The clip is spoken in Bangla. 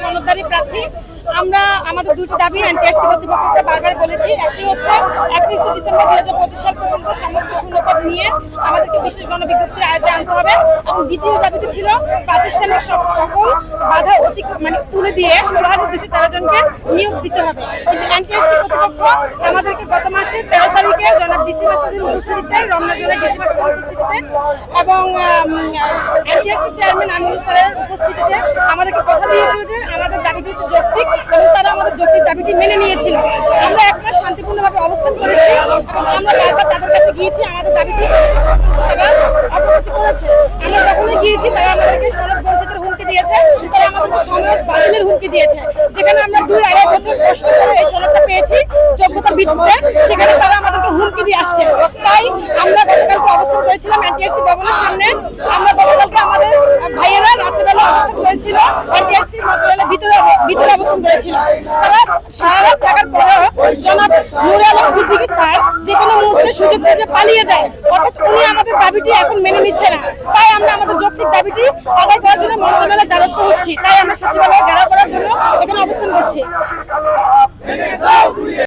সরকারি প্রার্থী। আমরা আমাদের দুটি দাবি এনটিআরসি কর্তৃপক্ষকে বারবার বলেছি। একটি হচ্ছে, একত্রিশে ডিসেম্বর দুই হাজার পঁচিশ সাল পর্যন্ত সমস্ত শূন্যপদ নিয়ে আমাদেরকে বিশেষ গণবিজ্ঞপ্তির আয়তে আনতে হবে। এবং দ্বিতীয় দাবিটি ছিল, প্রাতিষ্ঠানিক সকল বাধা অতি মানে তুলে দিয়ে ষোলো হাজার দুশো তেরো জনকে নিয়োগ দিতে হবে। কিন্তু এনটিআরসি কর্তৃপক্ষ আমাদেরকে গত মাসে তেরো তারিখে জনাব ডিসি মাসুদের উপস্থিতিতে, রমনা জেলার ডিসি মাসুদের উপস্থিতিতে এবং চেয়ারম্যান উপস্থিতিতে আমাদেরকে কথা দিয়েছিল যে আমাদের দাবিটি হচ্ছে যৌক্তিক তারা আমাদের যৌক্তিক দাবিটি মেনে নিয়েছিল। আমরা শান্তিপূর্ণভাবে অবস্থান করেছি আমরা তাদের কাছে গিয়েছি, আমাদের দাবিটি আমরা যখনই গিয়েছি, তারা আমাদেরকে হুমকি তারা আমাদেরকে হুমকি দিয়েছে। যেখানে আমরা দুই আড়াই বছর করে পেয়েছি, যোগ্যতার ভিত্তিতে, সেখানে তারা আমাদেরকে হুমকি দিয়ে তাই আমরা অবস্থান করেছিলাম ভবনের সামনে। আমরা রাত্রেবেলা অবস্থান মন্ত্রণালয়ের ভিতরে ভিতরে অবস্থান করেছিল। তারা সারা রাত থাকার পরেও জনাব নুরে আলম সিদ্দিকী স্যার যে কোনো মুহূর্তে সুযোগ খুঁজে পালিয়ে যায়, অর্থাৎ উনি আমাদের দাবিটি এখন মেনে নিচ্ছে না। তাই আমরা আমাদের যৌক্তিক দাবিটি আদায় করার জন্য মন্ত্রণালয়ের দ্বারস্থ হচ্ছি। তাই আমরা সচিবালয়ে ঘেরাও করার জন্য এখানে অবস্থান করছি।